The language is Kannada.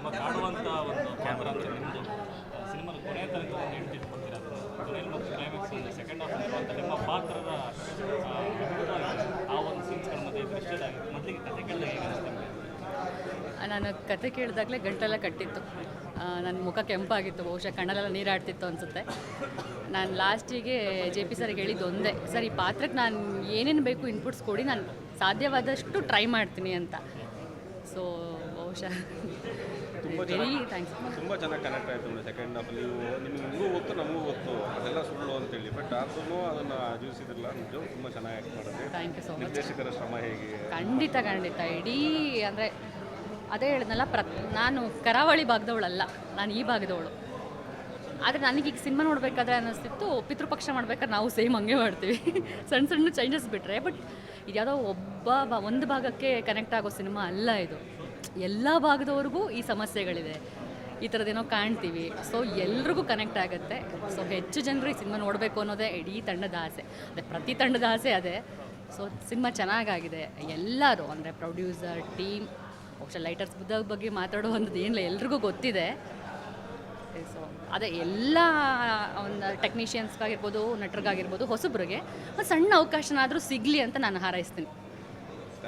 ತುಂಬ ಕಾಡುವಂಥ ಒಂದು ಕ್ಯಾಮ್ರಾ ಅಂದರೆ ನಿಮ್ಮದು ಸಿನಿಮಾದ ಕೊನೆಯ ತನಕ ಒಂದು ಎಂಟು ಇಟ್ಕೊಳ್ತೀರ ಕೊನೆಯಲ್ಲಿ ಕ್ಲೈಮ್ಯಾಕ್ಸ್ ಒಂದು ಸೆಕೆಂಡ್ ಹಾಫ್ ಇರುವಂಥ ನಿಮ್ಮ ಪಾತ್ರದ ಆ, ಒಂದು ಸೀನ್ಸ್ಗಳ ಮಧ್ಯೆ ದೃಶ್ಯದಾಗಿದೆ ಮೊದಲಿಗೆ ಕತೆ ಕೇಳಿದಾಗ ಹೇಗೆ ನಾನು ಕತೆ ಕೇಳಿದಾಗಲೇ ಗಂಟೆಲ್ಲ ಕಟ್ಟಿತ್ತು. ನನ್ನ ಮುಖ ಕೆಂಪಾಗಿತ್ತು ಬಹುಶಃ ಕಣ್ಣಲ್ಲೆಲ್ಲ ನೀರಾಡ್ತಿತ್ತು ಅನಿಸುತ್ತೆ. ನಾನು ಲಾಸ್ಟಿಗೆ ಜೆ ಪಿ ಸರ್ಗೆ ಹೇಳಿದ್ದು ಒಂದೇ ಸರ್ ಈ ಪಾತ್ರಕ್ಕೆ ನಾನು ಏನೇನು ಬೇಕು ಇನ್ಪುಟ್ಸ್ ಕೊಡಿ ನಾನು ಸಾಧ್ಯವಾದಷ್ಟು ಟ್ರೈ ಮಾಡ್ತೀನಿ ಅಂತ. ಸೊ ಬಹುಶಃ. ವೆರಿ ಥ್ಯಾಂಕ್ಸ್ ತುಂಬ ಚೆನ್ನಾಗಿ ಕನೆಕ್ಟ್ ಆಯಿತು ನೋಡಿ ಸೆಕೆಂಡ್ ಹಾಫ್ ನೀವು ನಿಮ್ಗೆ ನಿಮಗೂ ಗೊತ್ತು ನಮಗೂ ಗೊತ್ತು. ಅದೆಲ್ಲ ಸುಳ್ಳು ಅಂತೇಳಿ. ಬಟ್ ಆದ್ರೂ ಅದನ್ನು ಜೀವಿಸಿದ್ರಲ್ಲ ನಿಜ ತುಂಬ ಚೆನ್ನಾಗಿ ಆ್ಯಕ್ಟ್ ಮಾಡಿದ್ರೆ ಥ್ಯಾಂಕ್ ಯು ಸೊ ಮಚ್ ನಿರ್ದೇಶಕರ ಶ್ರಮ ಹೇಗೆ? ಖಂಡಿತ ಖಂಡಿತ. ಇಡೀ ಅಂದರೆ ಅದೇ ಹೇಳಿದ್ನಲ್ಲ ಪ್ರ ನಾನು ಕರಾವಳಿ ಭಾಗದವಳಲ್ಲ. ನಾನು ಈ ಭಾಗದವಳು. ಆದರೆ ಈಗ ಸಿನಿಮಾ ನೋಡಬೇಕಾದ್ರೆ ಅನ್ನಿಸ್ತಿತ್ತು ಪಿತೃಪಕ್ಷ ಮಾಡ್ಬೇಕಾದ್ರೆ ನಾವು ಸೇಮ್ ಹಂಗೆ ಮಾಡ್ತೀವಿ. ಸಣ್ಣ ಸಣ್ಣ ಚೇಂಜಸ್ ಬಿಟ್ಟರೆ ಬಟ್ ಇದ್ಯಾವುದೋ ಒಬ್ಬ ಒಂದು ಭಾಗಕ್ಕೆ ಕನೆಕ್ಟ್ ಆಗೋ ಸಿನಿಮಾ ಅಲ್ಲ ಇದು. ಎಲ್ಲ ಭಾಗದವ್ರಿಗೂ ಈ ಸಮಸ್ಯೆಗಳಿದೆ ಈ ಥರದ್ದೇನೋ ಕಾಣ್ತೀವಿ. ಸೊ ಎಲ್ರಿಗೂ ಕನೆಕ್ಟ್ ಆಗುತ್ತೆ. ಸೊ ಹೆಚ್ಚು ಜನರು ಈ ಸಿನಿಮಾ ನೋಡಬೇಕು ಅನ್ನೋದೇ ಇಡೀ ತಂಡದ ಆಸೆ. ಅದೇ ಪ್ರತಿ ತಂಡದ ಆಸೆ ಅದೇ. ಸೊ ಸಿನಿಮಾ ಚೆನ್ನಾಗಾಗಿದೆ. ಎಲ್ಲರೂ, ಅಂದರೆ ಪ್ರೊಡ್ಯೂಸರ್ ಟೀಮ್ ಬಹುಶಃ ಲೈಟರ್ಸ್ ಬುದ್ಧ ಬಗ್ಗೆ ಮಾತಾಡುವಂಥದ್ದು ಏನಿಲ್ಲ ಎಲ್ರಿಗೂ ಗೊತ್ತಿದೆ. ಸೊ ಅದೇ ಎಲ್ಲ, ಒಂದು ಟೆಕ್ನಿಷಿಯನ್ಸ್ಗಾಗಿರ್ಬೋದು ನಟರಿಗಾಗಿರ್ಬೋದು, ಹೊಸಬ್ರಿಗೆ ಒಂದು ಸಣ್ಣ ಅವಕಾಶನಾದರೂ ಸಿಗಲಿ ಅಂತ ನಾನು ಹಾರೈಸ್ತೀನಿ.